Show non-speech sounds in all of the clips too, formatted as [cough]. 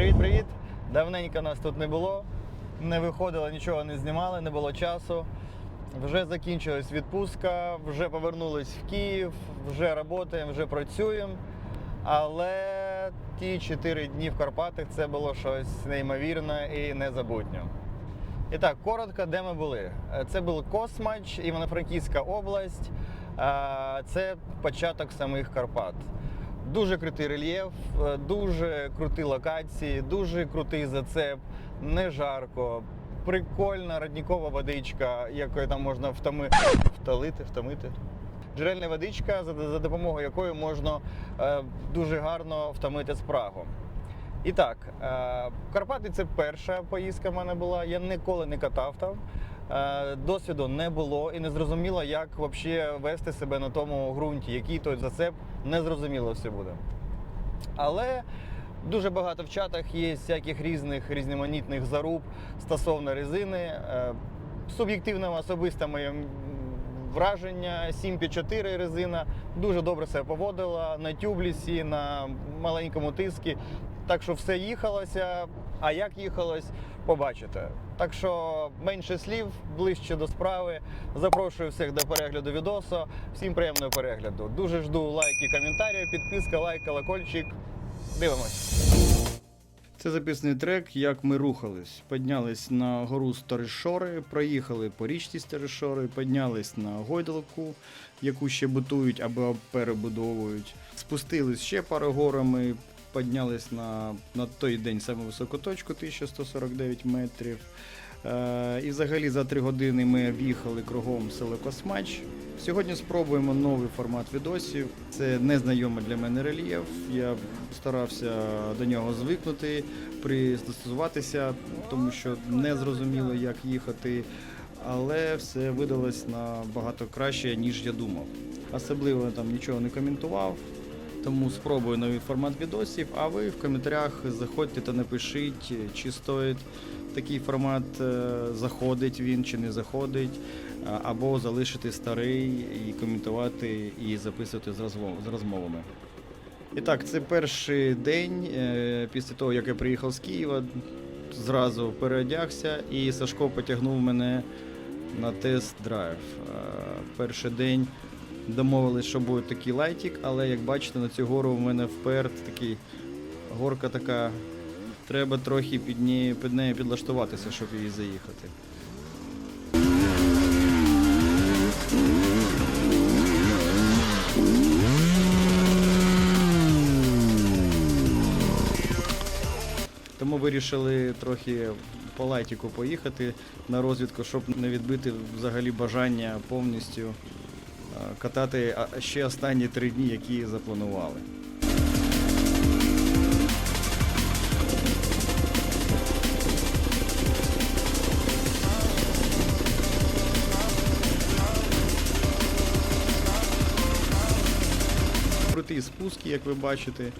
Привіт-привіт! Давненько нас тут не було. Не виходило, нічого не знімали, не було часу. Вже закінчилась відпустка, вже повернулись в Київ, вже працюємо, вже працюємо. Але ті чотири дні в Карпатах це було щось неймовірне і незабутнє. І так, коротко, де ми були. Це був Космач, Івано-Франківська область. Це початок самих Карпат. Дуже крутий рельєф, е, дуже круті локації, дуже крутий зацеп, не жарко, прикольна родникова водичка, якою там можна втоми... втолити, втомити. Джерельна водичка, за допомогою якої можна е, дуже гарно втомити спрагу. І так, е, Карпати це перша поїздка в мене була. Я ніколи не катав там. Е, Досвіду не було і не зрозуміло, як взагалі вести себе на тому ґрунті, який той зацеп, не зрозуміло все буде. Але дуже багато в чатах є всяких різних різноманітних заруб стосовно резини. Е, Суб'єктивне особисте моє враження 7P4 резина дуже добре себе поводила на тюблісі, на маленькому тискі. Так що все їхалося, а як їхалось, побачите. Так що менше слів, ближче до справи. Запрошую всіх до перегляду відосу. Всім приємного перегляду. Дуже жду лайки, коментарі, підписка, лайк, колокольчик. Дивимось. Це записаний трек, як ми рухались. Піднялись на гору Старишори, проїхали по річці Старишори, піднялись на гойдалку, яку ще будують або перебудовують. Спустились ще пару горами, піднялись на, на той день саму високу точку 1149 метрів. Е, і взагалі за три години ми в'їхали кругом село Космач. Сьогодні спробуємо новий формат відосів. Це незнайомий для мене рельєф. Я старався до нього звикнути, пристосуватися, тому що не зрозуміло, як їхати. Але все видалось набагато краще, ніж я думав. Особливо там нічого не коментував. Тому спробую новий формат відосів, а ви в коментарях заходьте та напишіть, чи стоїть такий формат, е, заходить він чи не заходить, або залишити старий і коментувати і записувати з розмовами. І так, це перший день е, після того, як я приїхав з Києва, зразу переодягся, і Сашко потягнув мене на тест-драйв. Е, Перший день домовились, що буде такий лайтик, але як бачите, на цю гору в мене вперед такий горка така. Треба трохи під нею, під нею підлаштуватися, щоб її заїхати. Тому вирішили трохи по лайтіку поїхати на розвідку, щоб не відбити взагалі бажання повністю катати ще останні три дні, які запланували. Круті спуски, як ви бачите, е,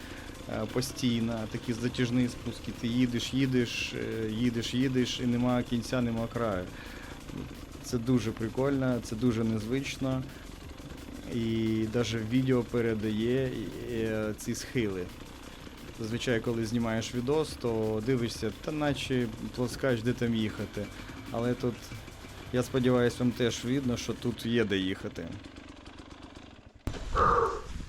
постійно, такі затяжні спуски. Ти їдеш, їдеш, е, їдеш, їдеш і нема кінця, нема краю. Це дуже прикольно, це дуже незвично. І навіть відео передає е, ці схили. Зазвичай, коли знімаєш відос, то дивишся, та наче плоскач, де там їхати. Але тут, я сподіваюся, вам теж видно, що тут є де їхати.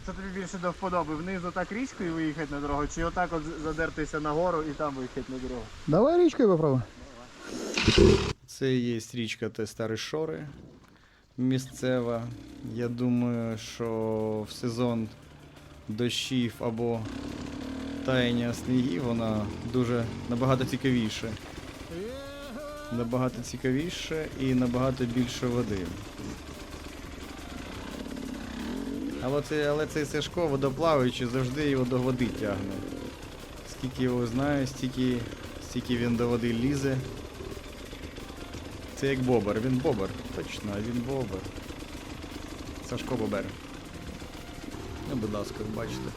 Що тобі більше до вподоби? Внизу так річкою виїхати на дорогу, чи отак от задертися на гору і там виїхати на дорогу? Давай річкою попробуй. Це є річка те Старі Шори місцева. Я думаю, що в сезон дощів або таяння снігів вона дуже набагато цікавіше. Набагато цікавіше і набагато більше води. Але, це, але цей Сашко водоплаваючий завжди його до води тягне. Скільки його знаю, стільки, стільки він до води лізе. Це як бобер, він бобер. Точно, він бобер. Сашко бобер. Ну, будь ласка, бачите.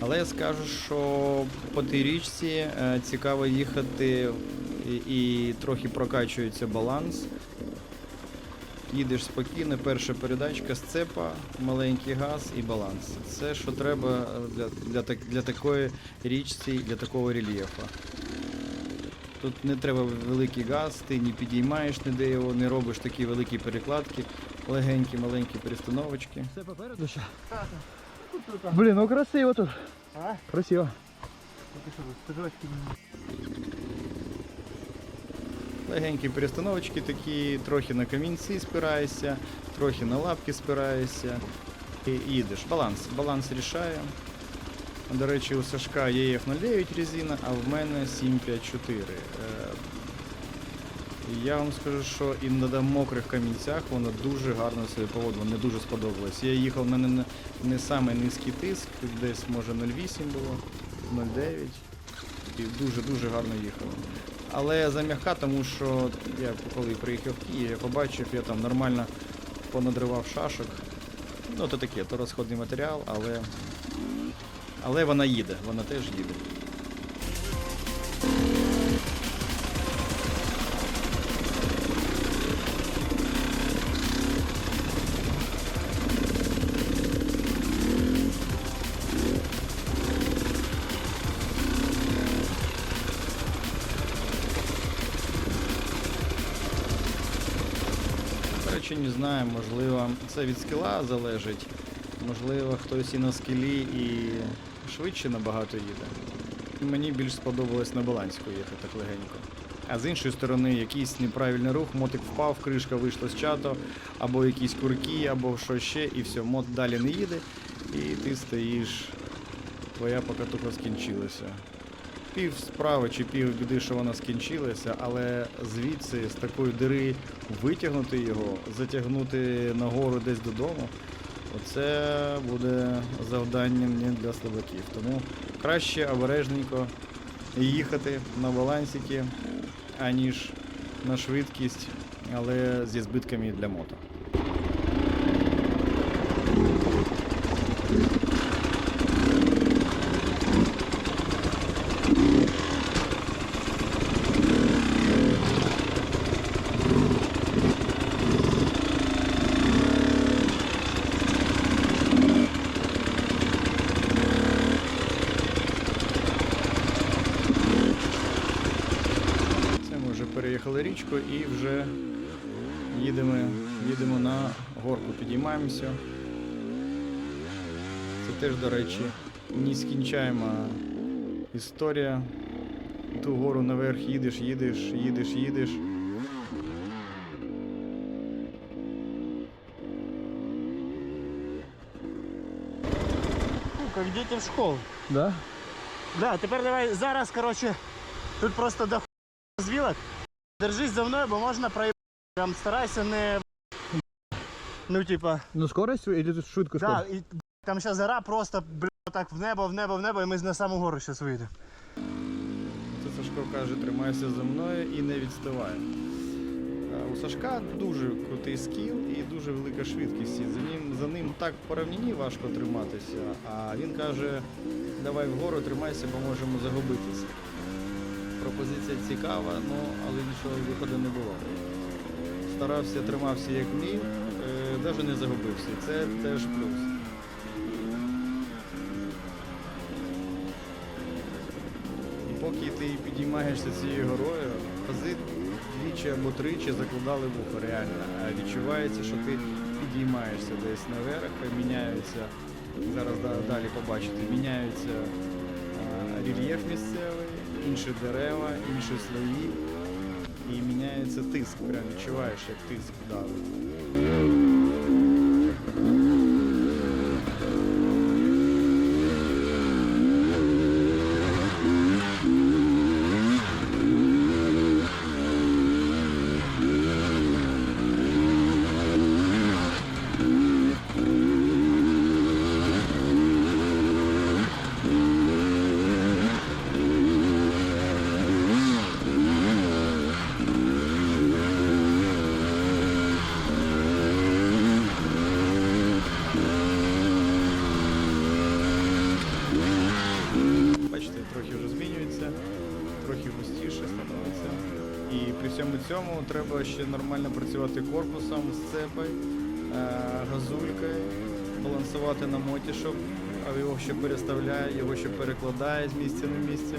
Але я скажу, що по тій річці е, цікаво їхати і, і трохи прокачується баланс. Їдеш спокійно, перша передачка, сцепа, маленький газ і баланс. Це що треба для, для, так- для такої річці, для такого рельєфу. Тут не треба великий газ, ти не підіймаєш ніде його, не робиш такі великі перекладки, легенькі, маленькі перестановочки. Це попереду ще? Тут, а. Блін, ну красиво тут. А? Красиво. Поки що тут стежочки. Легенькі перестановочки такі, трохи на камінці спираєшся, трохи на лапки спираєшся і їдеш. Баланс. Баланс рішає. До речі, у Сашка є F09 резина, а в мене 754. Е, Я вам скажу, що і на мокрих камінцях воно дуже гарно себе поводило, мені дуже сподобалось. Я їхав, в мене не, самий низький тиск, десь може 0,8 було, 0,9. І дуже-дуже гарно їхало. Але зам'яка, тому що я коли приїхав в Київ, я побачив, я там нормально понадривав шашок. Ну, то таке, то розходний матеріал, але. Але вона їде, вона теж їде. Знаю, можливо, це від скіла залежить. Можливо, хтось і на скілі і швидше набагато їде. Мені більш сподобалось на баланську їхати так легенько. А з іншої сторони, якийсь неправильний рух, мотик впав, кришка вийшла з чату, або якісь курки, або що ще, і все, мот далі не їде, і ти стоїш, твоя покатуха скінчилася. Пів справи чи пів біди, що вона скінчилася, але звідси з такої дири витягнути його, затягнути нагору десь додому. Оце буде завданням не для слабаків. Тому краще обережненько їхати на балансики, аніж на швидкість, але зі збитками для мото. Це ми вже переїхали річку і вже їдемо, їдемо на горку, підіймаємося. Це теж, до речі, нескінчаєма історія. Ту гору наверх їдеш, їдеш, їдеш, їдеш. Ну, як діти в школу. Да? Да, тепер давай зараз, коротше, тут просто до звілок. Держись за мною, бо можна проїбати. Там старайся не. Ну, типа. Ну скорость или тут Да, і там зараз гора просто, бля, так в небо, в небо, в небо, і ми на саму гору зараз вийдемо. Це Сашко каже, тримайся за мною і не відставай. Е, У Сашка дуже крутий скіл і дуже велика швидкість. За ним, за ним так по равнині важко триматися. А він каже, давай вгору тримайся, бо можемо загубитися. Пропозиція цікава, ну, але нічого виходу не було. Старався, тримався як міг, навіть не загубився. Це теж плюс. Поки ти підіймаєшся цією горою, рази двічі або тричі закладали вухо реально. А відчувається, що ти підіймаєшся десь наверх, міняються, зараз далі побачите, міняються рельєф місцевий, інші дерева, інші слої. І міняється тиск, прям відчуваєш, як тиск давить. Цьому треба ще нормально працювати корпусом, сцепою, е, газулькою, балансувати на моті, щоб його ще переставляє, його ще перекладає з місця на місце.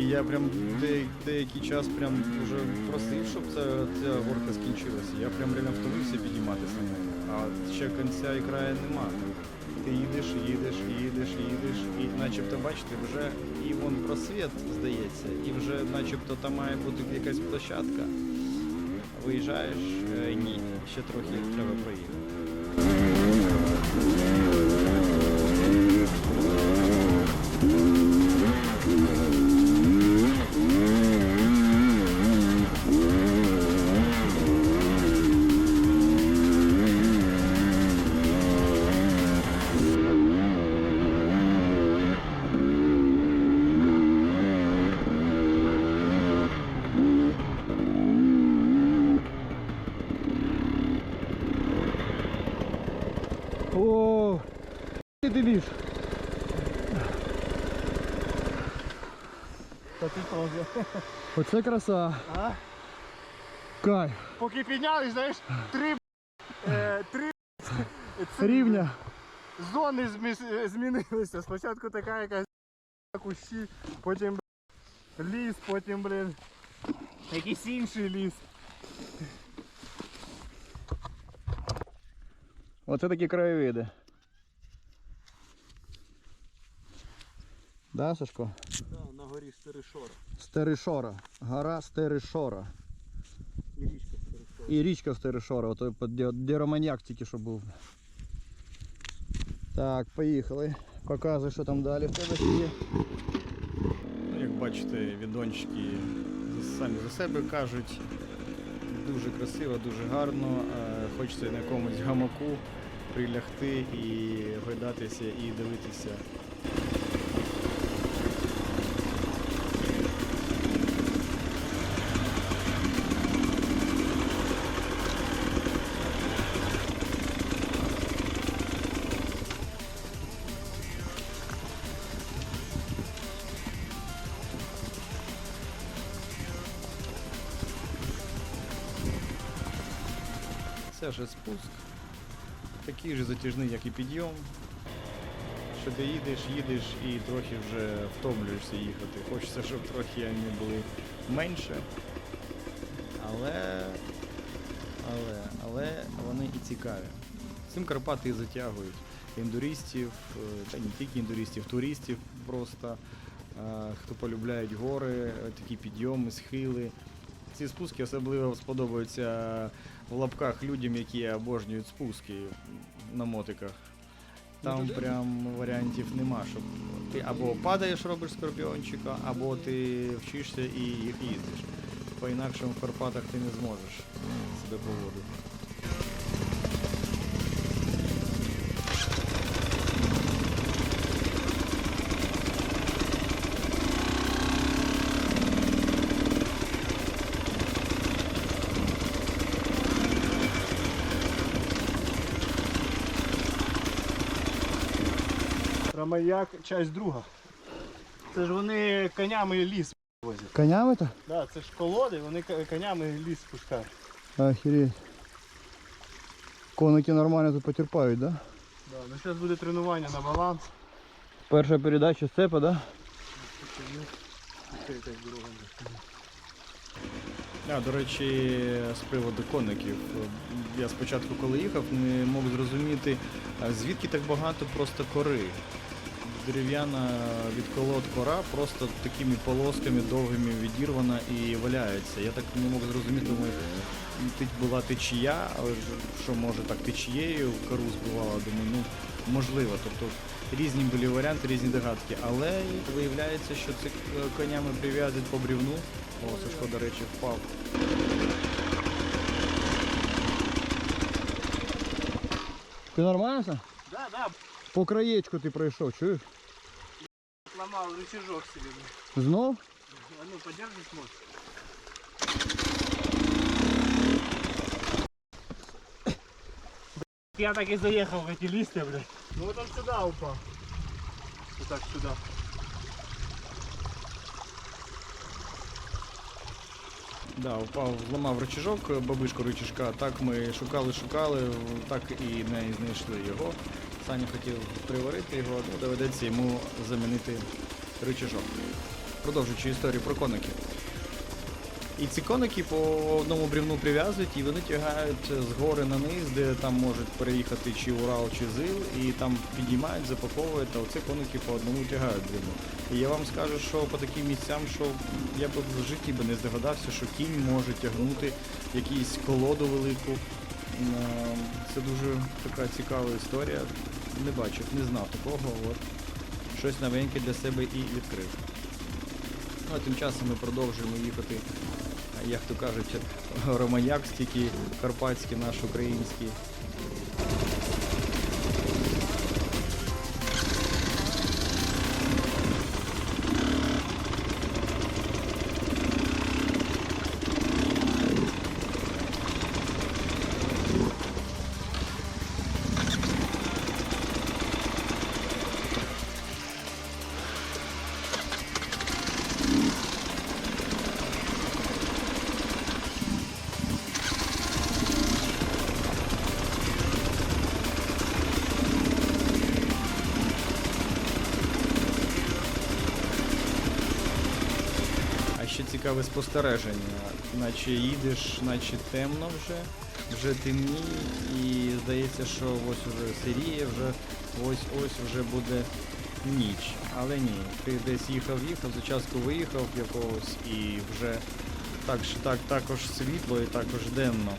І я прям де- деякий час прям вже просив, щоб ця, ця горка скінчилася. Я прям реально втомився підійматися на неї. А ще кінця і краю нема. Ти їдеш, їдеш, їдеш, їдеш, і начебто бачите, вже і вон просвіт здається, і вже начебто там має бути якась площадка. Виїжджаєш, е, ні, ще трохи треба проїхати. Ти дивиш. Та ти теж. Оце краса. А? Кайф. Поки піднялись, знаєш, три, е, три це- Рівня. зони е, змінилися. Спочатку така якась кущі, потім блін, ліс, потім, блін, якийсь інший ліс. Оце такі краєвиди. Да, Сашко? Да, на горі Стеришора. Стеришора. Гора Стеришора. І річка Стеришора. І річка Стеришора, ото де, Романьяк тільки що був. Так, поїхали. Показуй, що там далі в тебе є. Ну, Як бачите, відончики самі за себе кажуть. Дуже красиво, дуже гарно. Е, Хочеться на якомусь гамаку прилягти і гойдатися і дивитися. Це вже спуск. Такий же затяжний, як і підйом. Що ти їдеш, їдеш і трохи вже втомлюєшся їхати. Хочеться, щоб трохи вони були менше. Але. Але, але вони і цікаві. Цим Карпати і затягують індуристів, е, та не тільки індуристів, туристів просто, е, хто полюбляють гори, такі підйоми, схили. Ці спуски особливо сподобаються в лапках людям, які обожнюють спуски на мотиках. Там прям варіантів нема, щоб ти або падаєш, робиш скорпіончика, або ти вчишся і їх їздиш. По-інакшому в Карпатах ти не зможеш себе поводити. Рамаяк, часть друга. Це ж вони конями ліс возять. Конями то? Да, це ж колоди, вони конями ліс пускають. Охереть. Коники нормально тут потерпають, да? Да, ну зараз буде тренування на баланс. Перша передача сцепа, да? Це якась дорога. А, до речі, з приводу коників. Я спочатку, коли їхав, не мог зрозуміти, звідки так багато просто кори. Дерев'яна від колод кора просто такими полосками довгими відірвана і валяється. Я так не мог зрозуміти, думаю, ти була течія, але що може так течією кору збивала, думаю, ну можливо. Тобто різні були варіанти, різні догадки. Але виявляється, що це конями прив'язують по брівну. О, Сашко, до речі, впав. Ти нормально? Да, да, По краєчку ти пройшов, чуєш? сломал рычажок себе. Знов? А ну, подержи смотр. Я так и заехал в эти листья, блядь. Ну вот он сюда упал. Вот так сюда. Да, впав, зламав рычажок, бабишку рычажка. Так ми шукали, шукали, так і не знайшли його. Саня хотів приварити його, ну доведеться йому замінити рычажок. Продовжуючи історію про коників. І ці коники по одному брівну прив'язують і вони тягають з гори на низ, де там можуть переїхати чи Урал, чи Зил, і там підіймають, запаковують, а оце коники по одному тягають брівну. І я вам скажу, що по таким місцям, що я б в житті би не здогадався, що кінь може тягнути якусь колоду велику. Це дуже така цікава історія. Не бачив, не знав такого. От. Щось новеньке для себе і відкрив. Ну, а тим часом ми продовжуємо їхати, як то кажуть, [laughs] ромаяк, стільки карпатський, наш український. Цікаве спостереження. Наче їдеш, наче темно вже, вже темні і здається, що ось уже сиріє, вже ось ось вже буде ніч. Але ні, ти десь їхав, їхав, за частку виїхав якогось і вже так, так, також світло і також денно.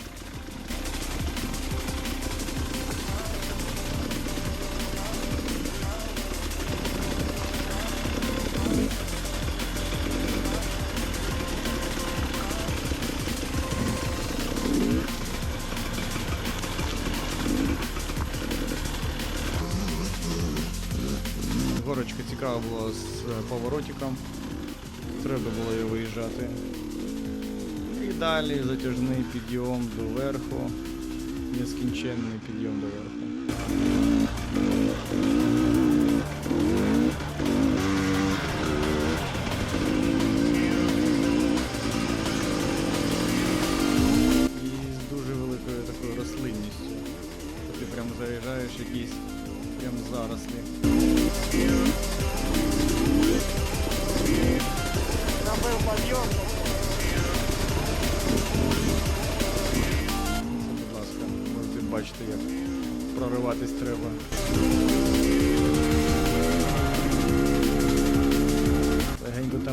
Горочка цікава була з е, поворотиком. Треба було її виїжджати. І далі затяжний підйом до верху. Нескінченний підйом до верху.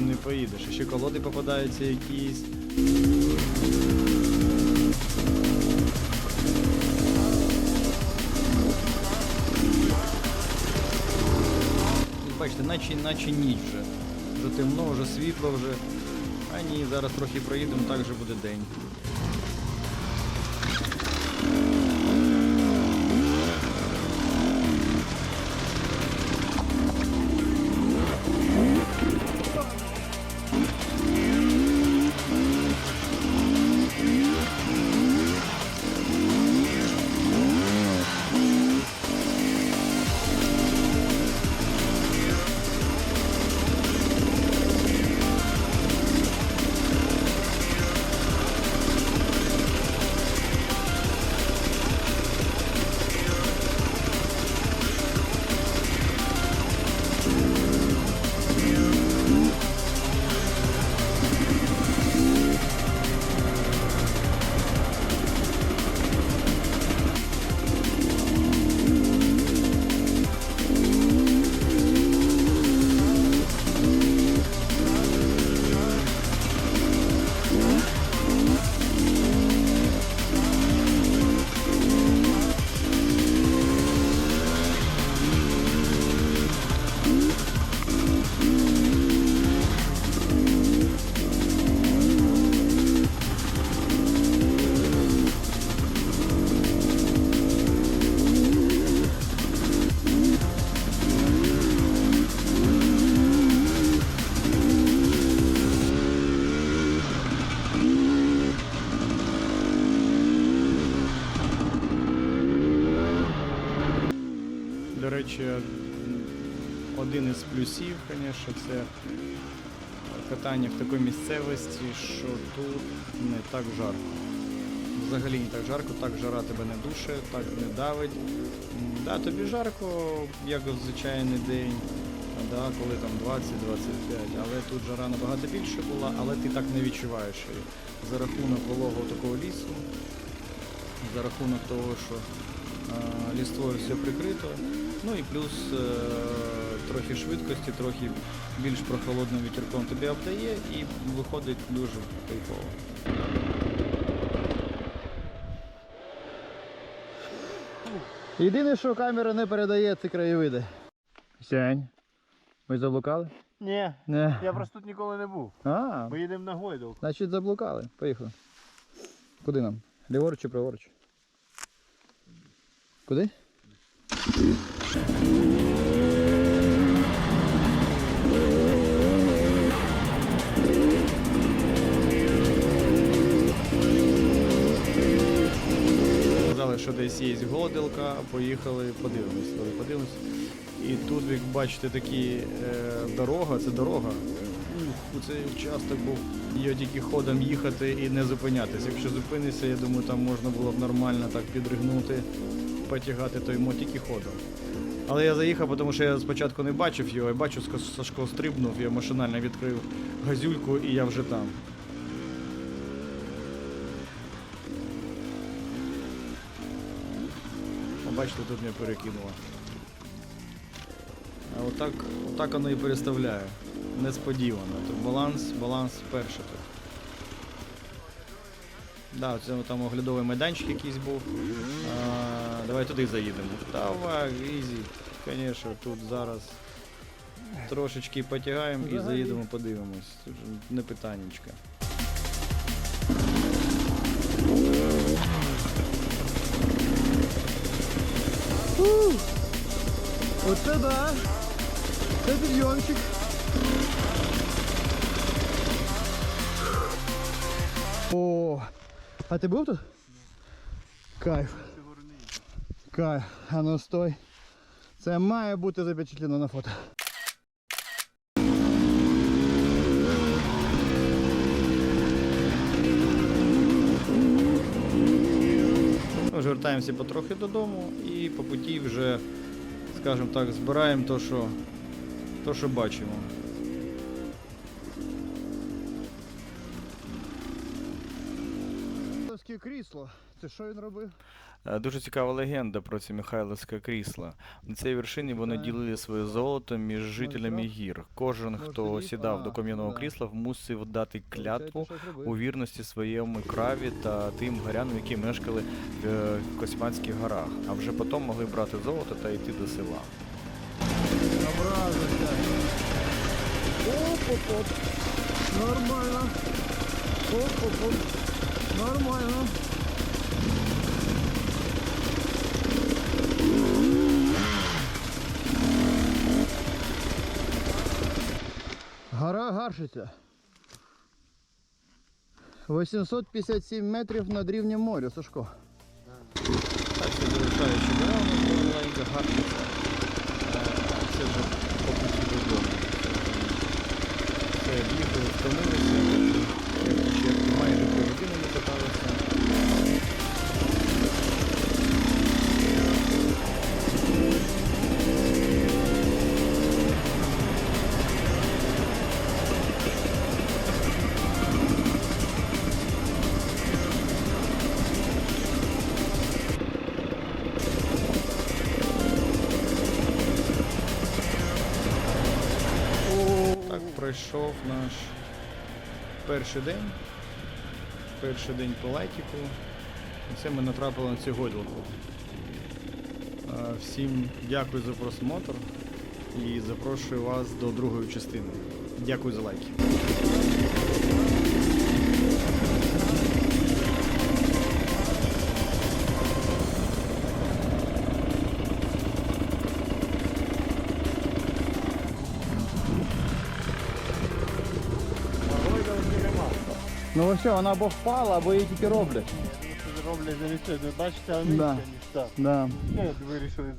Не поїдеш. А ще колоди попадаються якісь. Бачите, наче, наче ніч вже. Вже темно, вже світло вже. А ні, зараз трохи проїдемо, так вже буде день. Речі, один із плюсів, звісно, це катання в такій місцевості, що тут не так жарко. Взагалі не так жарко, так жара тебе не душе, так не давить. Да, тобі жарко, як в звичайний день, да, коли там 20-25, але тут жара набагато більше була, але ти так не відчуваєш її. За рахунок вологого такого лісу, за рахунок того, що ліствою все прикрито, ну і плюс е, трохи швидкості, трохи більш прохолодним вітерком тобі обдає і виходить дуже кайфово. Єдине, що камера не передає, це краєвиди. Сянь. Ми заблукали? Ні, Не. я просто тут ніколи не був. А, Ми їдемо на гойдалку. значить заблукали. Поїхали. Куди нам? Ліворуч чи праворуч? Куди? Сказали, що десь є голодилка, поїхали, подивимось, коли подивимось. І тут, як бачите, такі е, дорога, це дорога. Ух, цей участок був. Його тільки ходом їхати і не зупинятися. Якщо зупинишся, я думаю, там можна було б нормально так підригнути, потягати той мо тільки ходом. Але я заїхав, тому що я спочатку не бачив його, я бачу, Сашко стрибнув, я машинально відкрив газюльку і я вже там. Бачите, тут мене перекинуло. А отак, отак воно і переставляє. Несподівано. Тут баланс, баланс перше тут. Да, це там оглядовий майданчик якийсь був. А, давай туди заїдемо. Давай, ізі. Звісно, тут зараз трошечки потягаємо і заїдемо, подивимось. Тут же не питаннячка. Оце да. Це підйомчик. О, а ти був тут? Кайф. Кайф. А ну стой. Це має бути запечатлено на фото. Ми вже вертаємося потрохи додому і по путі вже, скажімо так, збираємо то, що, то, що бачимо. Крісло. Це що він робив? Е, Дуже цікава легенда про це Михайловське крісло. На цій вершині вони ділили своє золото між жителями гір. Кожен, хто сідав до кам'яного крісла, мусив дати клятву у вірності своєму краві та тим горянам, які мешкали в е, Косманських горах. А вже потім могли брати золото та йти до села. Оп-оп-оп. Нормально. Оп-оп-оп. Нормально. Гора Гаршиця. 857 метрів над рівнем моря, Сашко. Так, це залишаючи дорога, маленька гарниця. Це вже по путі додому. Все, бігли, втомилися. Пройшов наш перший день. Перший день по лайтіку. Це ми натрапили на цю гойдалку. Всім дякую за просмотр і запрошую вас до другої частини. Дякую за лайки. Ну все, вона або впала, або її тільки роблять. Роблять. Ви бачите, а Да. місця. Да. Вирішили